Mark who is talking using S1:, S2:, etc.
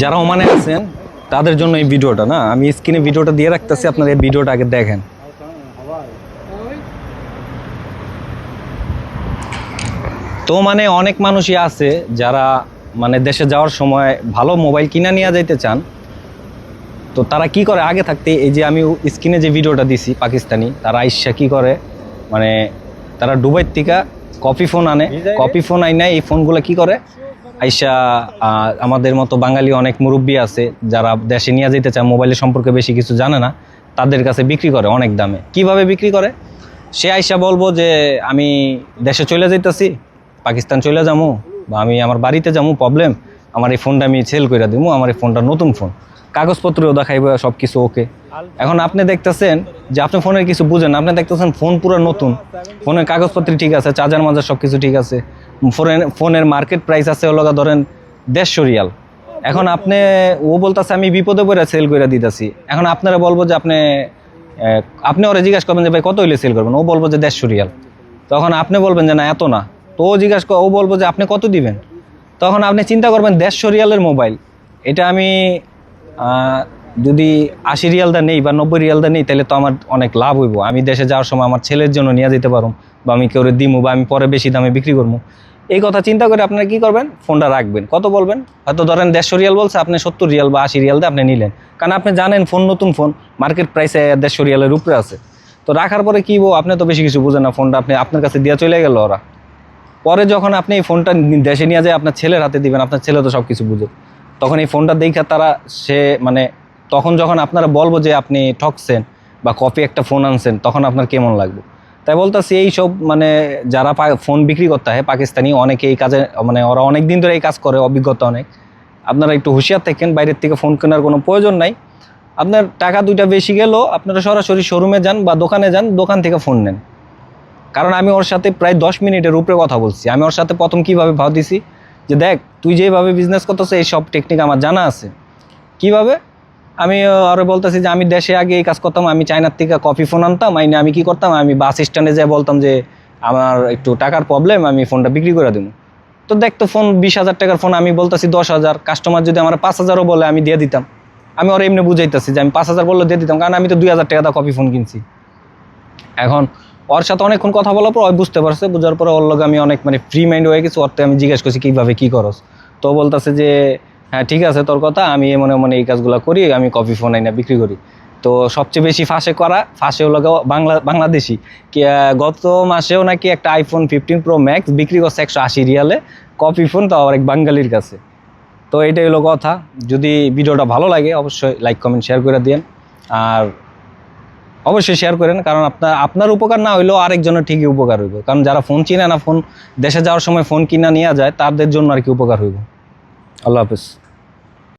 S1: যারা ওমানে আছেন তাদের জন্য এই ভিডিওটা না? আমি স্ক্রিনে ভিডিওটা দিয়ে রাখতেছি আপনারা এই ভিডিওটা আগে দেখেন। তো মানে অনেক মানুষই আছে যারা মানে দেশে যাওয়ার সময় ভালো মোবাইল কিনা নিয়ে যাইতে চান। তো তারা কি করে? আগে থাকতে এই যে আমি স্ক্রিনে যে ভিডিওটা দিছি পাকিস্তানি তারা আইসা কি করে? মানে তারা দুবাই থেকে কপি ফোন আনে। কপি ফোন আইনে এই ফোনগুলো কি করে? আইসা আমাদের মতো বাঙালি অনেক মুরব্বী আছে, যারা দেশে নিয়ে যেতে চায়, মোবাইলের সম্পর্কে বেশি কিছু জানে না, তাদের কাছে বিক্রি করে অনেক দামে। কীভাবে বিক্রি করে? সে আইসা বলব যে, আমি দেশে চলে যাইতেছি, পাকিস্তান চলে যাব বা আমি আমার বাড়িতে যাব প্রবলেম আমার এই ফোনটা আমি সেল করে দেবো আমার এই ফোনটা নতুন ফোন কাগজপত্রও দেখাইবো সব কিছু ওকে এখন আপনি দেখতেছেন যে আপনি ফোনের কিছু বুঝেন আপনি দেখতেছেন ফোন পুরো নতুন। ফোনের কাগজপত্র ঠিক আছে, চার্জার মাজার সব কিছু ঠিক আছে। ফোনের ফোনের মার্কেট প্রাইস আছে হলো ধরেন দেড়শো রিয়াল। এখন আপনি, ও বলতেছে, আমি বিপদে পড়ে সেল করে দিতেছি। এখন আপনারা বলব যে আপনি আপনি ওরা জিজ্ঞাসা করবেন যে, ভাই, কত হইলে সেল করবেন? ও বলব যে, দেড়শো রিয়াল। তখন আপনি বলবেন যে, না, এত না। তো ও জিজ্ঞাসা ও বলব যে, আপনি কত দিবেন? তখন আপনি চিন্তা করবেন, দেড়শো রিয়ালের মোবাইল এটা আমি যদি আশি রিয়ালদা নেই বা নব্বই রিয়ালদা নেই, তাহলে তো আমার অনেক লাভ হইব। আমি দেশে যাওয়ার সময় আমার ছেলের জন্য নিয়ে যেতে পারব বা আমি কেউ দিমু বা আমি পরে বেশি দামে বিক্রি করব এই কথা চিন্তা করে আপনারা কি করবেন? ফোনটা রাখবেন। কত বলবেন? হয়তো ধরেন দেড়শো রিয়াল বলছে, আপনি সত্তর রিয়াল বা আশি রিয়াল দিয়ে আপনি নিলেন। কারণ আপনি জানেন ফোন নতুন ফোন, মার্কেট প্রাইসে দেড়শো রিয়ালের উপরে আছে। তো রাখার পরে কি বো আপনি তো বেশি কিছু বুঝেন না, ফোনটা আপনি আপনার কাছে দিয়ে চলে গেল ওরা। পরে যখন আপনি এই ফোনটা দেশে নিয়ে যায়, আপনার ছেলের হাতে দিবেন, আপনার ছেলে তো সব কিছু বুঝে। তখন এই ফোনটা দেখে তারা সে মানে তখন যখন আপনারা বলব যে আপনি ঠকছেন বা কপি একটা ফোন আনছেন, তখন আপনার কেমন লাগবে? তাই বলতেছি এই সব মানে যারা ফোন বিক্রি করতে হয় পাকিস্তানি অনেকে এই কাজে মানে ওরা অনেক দিন ধরে এই কাজ করে, অভিজ্ঞতা অনেক। আপনারা একটু হুঁশিয়ার থাকেন, বাইরের থেকে ফোন কেনার কোনো প্রয়োজন নাই। আপনার টাকা দুইটা বেশি গেলেও আপনারা সরাসরি শোরুমে যান বা দোকানে যান, দোকান থেকে ফোন নেন। কারণ আমি ওর সাথে প্রায় দশ মিনিটের উপরে কথা বলছি। আমি ওর সাথে প্রথম কীভাবে ভাব দিছি যে দেখ, তুই যেভাবে বিজনেস করতেছ, এই সব টেকনিক আমার জানা আছে। কীভাবে? আমি আরও বলতেছি যে আমি দেশে আগে এই কাজ করতাম, আমি চায়নার থেকে কপি ফোন আনতাম আইনে আমি কি করতাম, আমি বাস স্ট্যান্ডে যেয়ে বলতাম যে আমার একটু টাকার প্রবলেম আমি ফোনটা বিক্রি করে দেবো তো দেখতো ফোন বিশ হাজার টাকার ফোন, আমি বলতেছি দশ হাজার কাস্টমার যদি আমার পাঁচ হাজারও বলে আমি দিয়ে দিতাম। আমি ওর এমনি বুঝাইতেছি যে আমি পাঁচ হাজার বললে দিয়ে দিতাম, কারণ আমি তো দুই হাজার টাকা কপি ফোন কিনছি। এখন ওর সাথে অনেকক্ষণ কথা বলার পর বুঝতে পারছে, বুঝার পরে ওর লগে আমি অনেক মানে ফ্রি মাইন্ড হয়ে গেছি ওরতে আমি জিজ্ঞেস করছি, কীভাবে কী করস? তো বলতেছে যে হ্যাঁ ঠিক আছে, তোর কথা। আমি মনে মনে এই কাজগুলো করি, আমি কপি ফোন আইনা বিক্রি করি। তো সবচেয়ে বেশি ফাঁসে করা, ফাঁসে হলো বাংলা বাংলাদেশি। গত মাসেও নাকি একটা আইফোন ফিফটিন প্রো ম্যাক্স বিক্রি করছে একশো আশি রিয়ালে। কপি ফোন তো আবার এক বাঙালির কাছে। তো এটাই হলো কথা। যদি ভিডিওটা ভালো লাগে, অবশ্যই লাইক কমেন্ট শেয়ার করে দিন আর অবশ্যই শেয়ার করেন, কারণ আপনার আপনার উপকার না হইলেও আরেকজনের ঠিকই উপকার হইব। কারণ যারা ফোন চিনে না ফোন দেশে যাওয়ার সময় ফোন কিনা নিয়ে যায়, তাদের জন্য আর কি উপকার হইব। আল্লাহ হাফিজ।